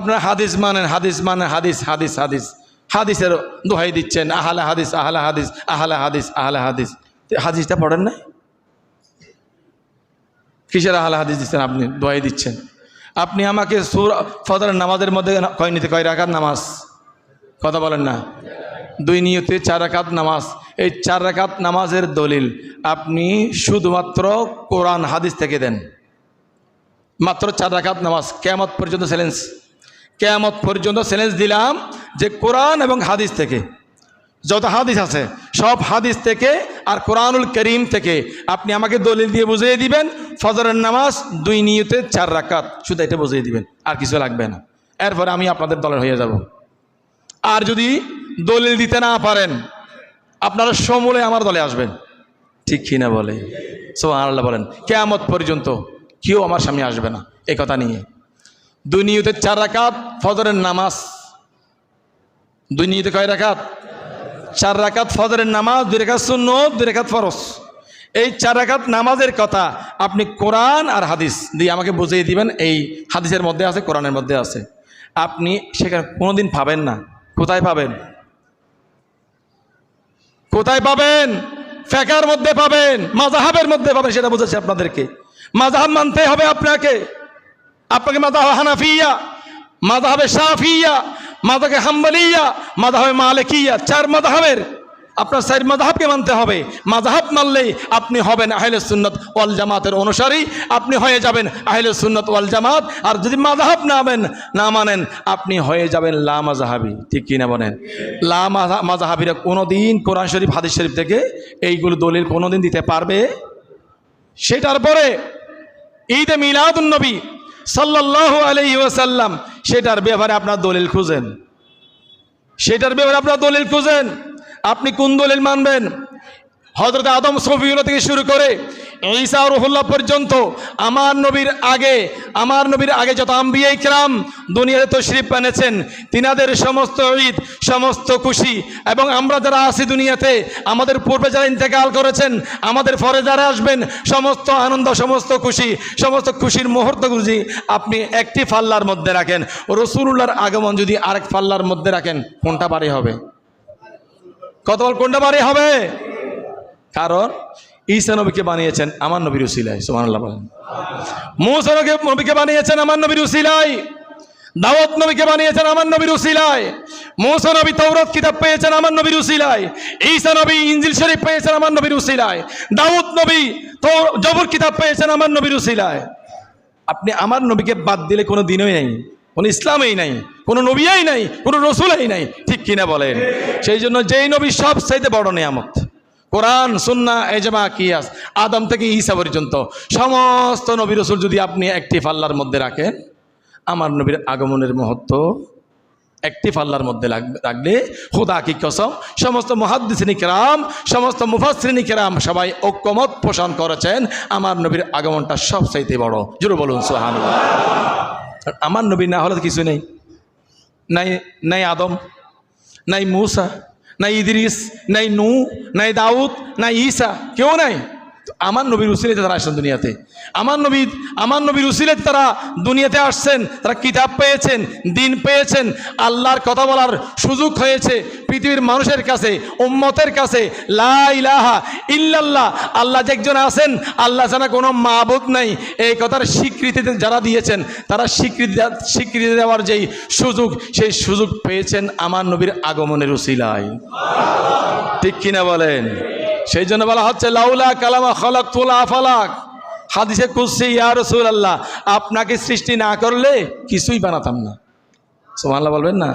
আপনারা হাদিস মানেন হাদিস মানেন, হাদিস হাদিস হাদিস। হাদিসের দোহাই দিচ্ছেন, আহালা হাদিস আহালা হাদিস আহালা হাদিস আহালা হাদিস। হাদিসটা পড়েন না কিসের আহালা হাদিস দিচ্ছেন আপনি? দোহাই দিচ্ছেন। আপনি আমাকে সুর ফদরের নামাজের মধ্যে কয় নিতে কয় রাখার নামাজ? কথা বলেন না। দুই নিয়তে চার রাকাত নামাজ। এই চার রাকাত নামাজের দলিল আপনি শুধুমাত্র কোরআন, হাদিস থেকে দেন। মাত্র চার রাকাত নামাজ। কেয়ামত পর্যন্ত চ্যালেঞ্জ কেয়ামত পর্যন্ত চ্যালেঞ্জ দিলাম যে কোরআন এবং হাদিস থেকে। যত হাদিস আছে, সব হাদিস থেকে আর কোরআনুল করিম থেকে আপনি আমাকে দলিল দিয়ে বুঝিয়ে দিবেন, ফজরের নামাজ দুই নিয়তে চার রাকাত, শুধু এটা বুঝিয়ে দিবেন, আর কিছু লাগবে না। এরপরে আমি আপনাদের দলের হয়ে যাব। আর যদি দলিল দিতে না পারেন, আপনারা সমূলে আমার দলে আসবেন। ঠিক কিনা বলে? সো আল্লাহ বলেন, কেয়ামত পর্যন্ত কেউ আমার সামনে আসবে না এই কথা নিয়ে। দুই নিয়তের চার রাকাত, ফজরের নামাজ। দুই নিয়তে কয় রাকাত? চার রাকাত ফজরের নামাজ, দুই রেখাত শূন্য দুই রেখাত ফরস এই চার রাকাত নামাজের কথা আপনি কোরআন আর হাদিস দিয়ে আমাকে বুঝিয়ে দিবেন। এই হাদিসের মধ্যে আছে, কোরআনের মধ্যে আছে। আপনি সেখানে কোনোদিন পাবেন না। কোথায় পাবেন? কোথায় পাবেন? ফেকার মধ্যে পাবেন মাজাহাবের মধ্যে পাবেন, সেটা বুঝেছি আপনাদেরকে। মাজাহাব মানতে হবে আপনাকে। আপনাকে মাদাহ হানাফিয়া মাদাহাবে সাফিয়া মাদাকে হাম্বলিয়া মাদাহাবে মালিকিয়া, চার মাদাহাবের আপনার চার মাদাহাবকে মানতে হবে। মাজাহাব মানলেই আপনি হবেন আহলে সুন্নত ওয়াল জামাতের অনুসারী, আপনি হয়ে যাবেন আহলে সুন্নত ওয়াল জামাত। আর যদি মাজাহাব না মানেন না মানেন, আপনি হয়ে যাবেন লা মাজাহাবি ঠিক কিনা বলেন? লা মাজা- মাজাহাবিরা কোনোদিন কোরআন শরীফ, হাদিস শরীফ থেকে এইগুলো দলিল কোনোদিন দিতে পারবে? সেটার পরে ঈদে মিলাদুন্নবী সাল্লাল্লাহু আলাইহি ওয়াসাল্লাম, সেটার ব্যাপারে আপনার দলিল খুঁজেন। সেটার ব্যাপারে আপনার দলিল খুঁজেন। আপনি কোন দলিল মানবেন? হজরত আদম সফিউল্লাহ থেকে শুরু করে ঈসা রহুল্লাহ পর্যন্ত আমার নবীর আগে, আমার নবীর আগে যত আম্বিয়া ইকরাম দুনিয়াতে তশরিফ এনেছেন, তিনাদের সমস্ত ঈদ, সমস্ত খুশি। এবং আমরা যারা আছি দুনিয়াতে, আমাদের পূর্বে যারা ইন্তেকাল করেছেন, আমাদের পরে যারা আসবেন, সমস্ত আনন্দ, সমস্ত খুশি, সমস্ত খুশির মুহূর্ত খুশি আপনি একটি ফাল্লার মধ্যে রাখেন। রসুল্লাহর আগমন যদি আরেক ফাল্লার মধ্যে রাখেন, কোনটা বাড়ি হবে? কত কোনটা বাড়ি হবে? কারণ ঈসা নবীকে বানিয়েছেন আমার নবীর উসিলাই সুবহানাল্লাহ বলেন। মূসা নবীকে- বানিয়েছেন আমার নবীর উসিলাই দাওয়াত নবীকে বানিয়েছেন আমার নবীর উসিলায়। মূসা নবী তৌরত কিতাব পেয়েছেন আমার নবীর উসিলায়। ঈসা নবী ইঞ্জিল শরীফ পেয়েছেন আমার নবীর উসিলায়। দাউদ নবী জবর কিতাব পেয়েছেন আমার নবীর উসিলায়। আপনি আমার নবীকে বাদ দিলে কোনো দিনই নেই, কোনো ইসলামেই নাই, কোনো নবীই নাই, কোনো রসুলাই নাই, ঠিক কিনা বলেন? সেই জন্য যেই নবী সব চাইতে বড় নেয়ামত। কোরআন, সুন্না এজমা কিয়াস, আদম থেকে ঈসা পর্যন্ত। সমস্ত নবী রসুল যদি আপনি একটি ফাল্লার মধ্যে রাখেন, আমার নবীর আগমনের মহত্ব একটি ফাল্লার মধ্যে রাখলে খুদা কি কসম? সমস্ত মহাদ্দিসিনী কেরাম, সমস্ত মুফাসরিনী কেরাম সবাই ঐক্যমত পোষণ করেছেন। আমার নবীর আগমনটা সবচাইতে বড়। জুড়ে বলুন সোহান আমার নবী না হলে কিছু নেই। নাই নাই আদম, নাই মূসা নাই ইদ্রিস নাই নু নাই দাউদ নাই ঈসা কেউ নাই তো আমার নবীর উসিলেতে তারা আসছেন দুনিয়াতে। আমার নবী, আমার নবীর উসিলেতে তারা দুনিয়াতে আসছেন, তারা কিতাব পেয়েছেন, দিন পেয়েছেন, আল্লাহর কথা বলার সুযোগ হয়েছে, পৃথিবীর মানুষের কাছে, উম্মতের কাছে, লা ইলাহা ইল্লাল্লাহ, আল্লাহ যে একজন আছেন, আল্লাহ ছাড়া কোনো মাবুদ নাই। এই কথার স্বীকৃতি যারা দিয়েছেন, তারা স্বীকৃতি স্বীকৃতি দেওয়ার যেই সুযোগ, সেই সুযোগ পেয়েছেন আমার নবীর আগমনের উসিলায়। ঠিক কিনা বলেন? সেই জন্য বলা হচ্ছে, লাউলা কালামা খলাক তোলা আফালাক। হাদিসে কুসি ইয়া রসুল আল্লাহ আপনাকে সৃষ্টি না করলে কিছুই বানাতাম না। সোমাল্লাহ বলবেন না?